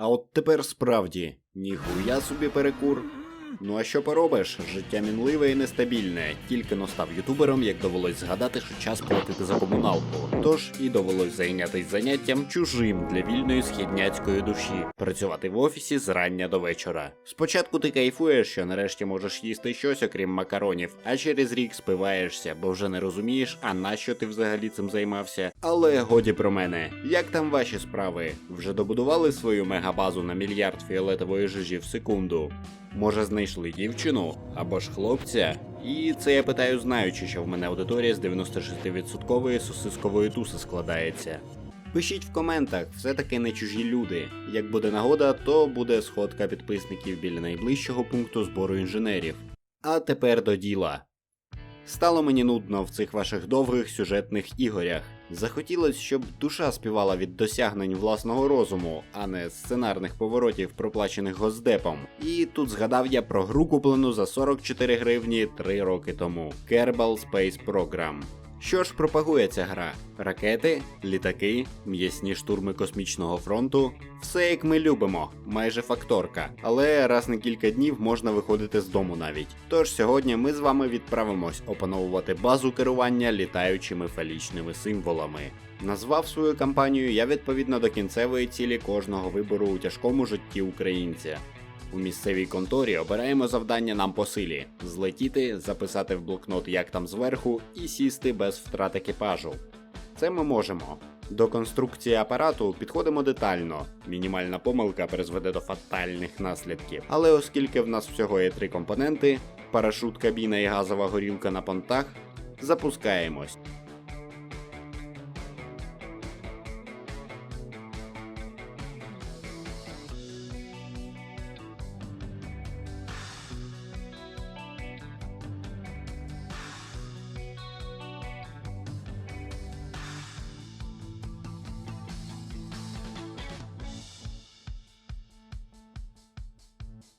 А от тепер справді, ніхуя собі перекур. Ну а що поробиш? Життя мінливе і нестабільне. Тільки но став ютубером, як довелось згадати, що час платити за комуналку. Тож і довелось зайнятися заняттям чужим для вільної східняцької душі, працювати в офісі з рання до вечора. Спочатку ти кайфуєш, що нарешті можеш їсти щось, окрім макаронів, а через рік спиваєшся, бо вже не розумієш, а нащо ти взагалі цим займався. Але годі про мене. Як там ваші справи? Вже добудували свою мегабазу на мільярд фіолетової жижі в секунду? Може, знайшли дівчину або ж хлопця? І це я питаю, знаючи, що в мене аудиторія з 96% сосискової туси складається. Пишіть в коментах, все-таки не чужі люди. Як буде нагода, то буде сходка підписників біля найближчого пункту збору інженерів. А тепер до діла. Стало мені нудно в цих ваших довгих сюжетних ігорях. Захотілось, щоб душа співала від досягнень власного розуму, а не сценарних поворотів, проплачених госдепом. І тут згадав я про гру куплену за 44 гривні 3 роки тому Kerbal Space Program. Що ж пропагує ця гра? Ракети, літаки, м'ясні штурми космічного фронту. Все як ми любимо, майже факторка. Але раз на кілька днів можна виходити з дому навіть. Тож сьогодні ми з вами відправимось опановувати базу керування літаючими фалічними символами. Назвав свою кампанію я відповідно до кінцевої цілі кожного вибору у тяжкому житті українця. У місцевій конторі обираємо завдання нам по силі: злетіти, записати в блокнот, як там зверху, і сісти без втрат екіпажу. Це ми можемо. До конструкції апарату підходимо детально. Мінімальна помилка призведе до фатальних наслідків. Але оскільки в нас всього є три компоненти: парашут, кабіна і газова горілка на понтах, запускаємось.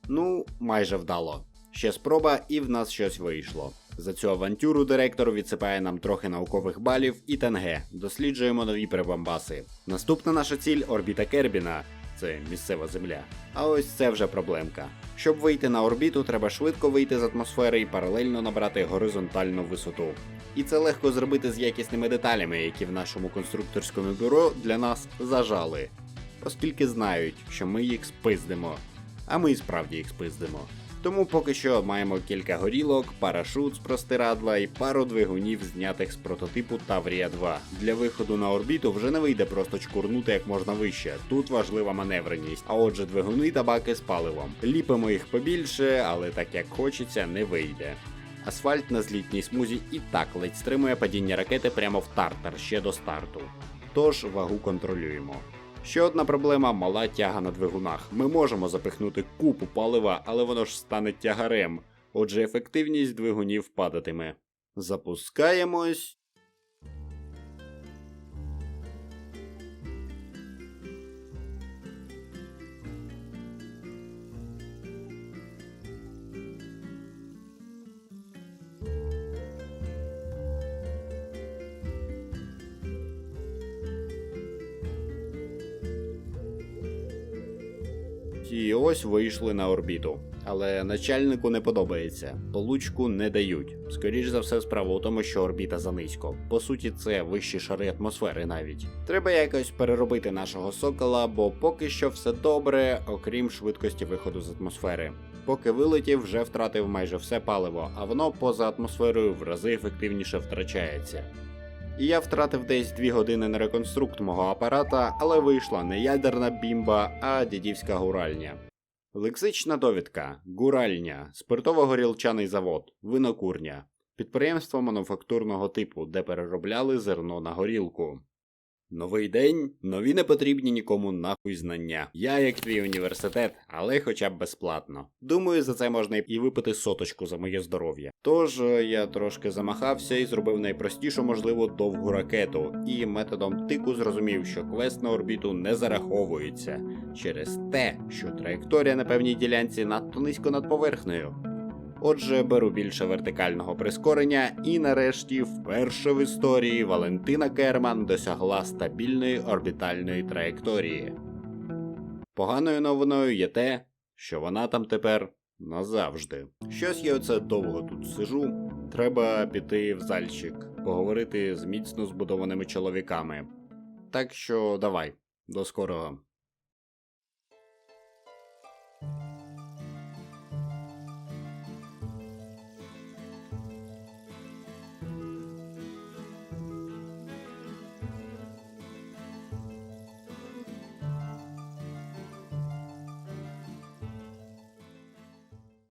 Ну, майже вдало. Ще спроба, і в нас щось вийшло. За цю авантюру директор відсипає нам трохи наукових балів і ТНГ. Досліджуємо нові прибамбаси. Наступна наша ціль орбіта Кербіна. Це місцева земля. А ось це вже проблемка. Щоб вийти на орбіту, треба швидко вийти з атмосфери і паралельно набрати горизонтальну висоту. І це легко зробити з якісними деталями, які в нашому конструкторському бюро для нас зажали. Оскільки знають, що ми їх спиздимо. А ми і справді їх спиздимо. Тому поки що маємо кілька горілок, парашут з простирадла і пару двигунів, знятих з прототипу Таврія 2. Для виходу на орбіту вже не вийде просто чкурнути як можна вище. Тут важлива маневреність. А отже, двигуни та баки з паливом. Ліпимо їх побільше, але так як хочеться, не вийде. Асфальт на злітній смузі і так ледь стримує падіння ракети прямо в тартар ще до старту. Тож вагу контролюємо. Ще одна проблема мала тяга на двигунах. Ми можемо запихнути купу палива, але воно ж стане тягарем. Отже, ефективність двигунів падатиме. Запускаємось. І ось вийшли на орбіту. Але начальнику не подобається, получку не дають. Скоріш за все, справа у тому, що орбіта занизько. По суті, це вищі шари атмосфери навіть. Треба якось переробити нашого сокола, бо поки що все добре, окрім швидкості виходу з атмосфери. Поки вилетів, вже втратив майже все паливо, а воно поза атмосферою в рази ефективніше втрачається. І я втратив десь 2 години на реконструкт мого апарата, але вийшла не ядерна бімба, а дідівська гуральня. Лексична довідка, гуральня, спиртово-горілчаний завод, винокурня, підприємство мануфактурного типу, де переробляли зерно на горілку. Новий день, нові не потрібні нікому нахуй знання. Я як твій університет, але хоча б безплатно. Думаю, за це можна і випити соточку за моє здоров'я. Тож е, я трошки замахався і зробив найпростішу можливу довгу ракету, і методом тику зрозумів, що квест на орбіту не зараховується через те, що траєкторія на певній ділянці надто низько над поверхнею. Отже, беру більше вертикального прискорення, і нарешті, вперше в історії Валентина Керман досягла стабільної орбітальної траєкторії. Поганою новиною є те, що вона там тепер назавжди. Щось я оце довго тут сижу. Треба піти в зальчик, поговорити з міцно збудованими чоловіками. Так що давай, до скорого.